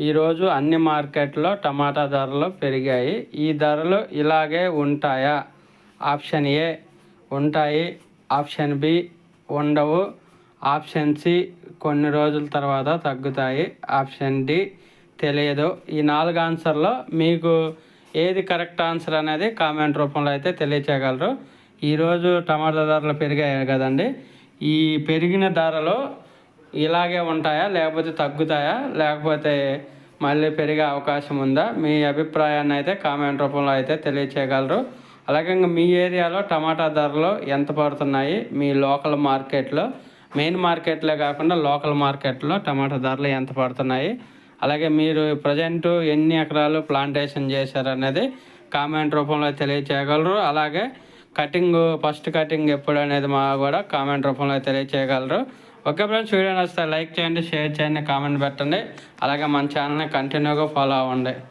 ఈరోజు అన్ని మార్కెట్లో టమాటా ధరలు పెరిగాయి. ఈ ధరలు ఇలాగే ఉంటాయా? ఆప్షన్ ఏ ఉంటాయి. ఆప్షన్ బి ఉండవు. ఆప్షన్ సి కొన్ని రోజుల తర్వాత తగ్గుతాయి. ఆప్షన్ డి తెలియదు. ఈ నాలుగు ఆన్సర్లో మీకు ఏది కరెక్ట్ ఆన్సర్ అనేది కామెంట్ రూపంలో అయితే తెలియచేయగలరు. ఈరోజు టమాటా ధరలు పెరిగాయి కదండి. ఈ పెరిగిన ధరలు ఇలాగే ఉంటాయా? లేకపోతే తగ్గుతాయా? లేకపోతే మళ్ళీ పెరిగే అవకాశం ఉందా? మీ అభిప్రాయాన్ని అయితే కామెంట్ రూపంలో అయితే తెలియచేయగలరు. అలాగే ఇంకా మీ ఏరియాలో టమాటా ధరలు ఎంత పడుతున్నాయి? మీ లోకల్ మార్కెట్లో మెయిన్ మార్కెట్లో కాకుండా లోకల్ మార్కెట్లో టమాటా ధరలు ఎంత పడుతున్నాయి? అలాగే మీరు ప్రజెంట్ ఎన్ని ఎకరాలు ప్లాంటేషన్ చేశారనేది కామెంట్ రూపంలో తెలియచేయగలరు. అలాగే కటింగ్ ఫస్ట్ కటింగ్ ఎప్పుడు అనేది మా కూడా కామెంట్ రూపంలో తెలియచేయగలరు. ఓకే ఫ్రెండ్స్ వీడియో నచ్చితే లైక్ చేయండి షేర్ చేయండి కామెంట్ పెట్టండి. అలాగే మన ఛానల్ని కంటిన్యూగా ఫాలో అవ్వండి.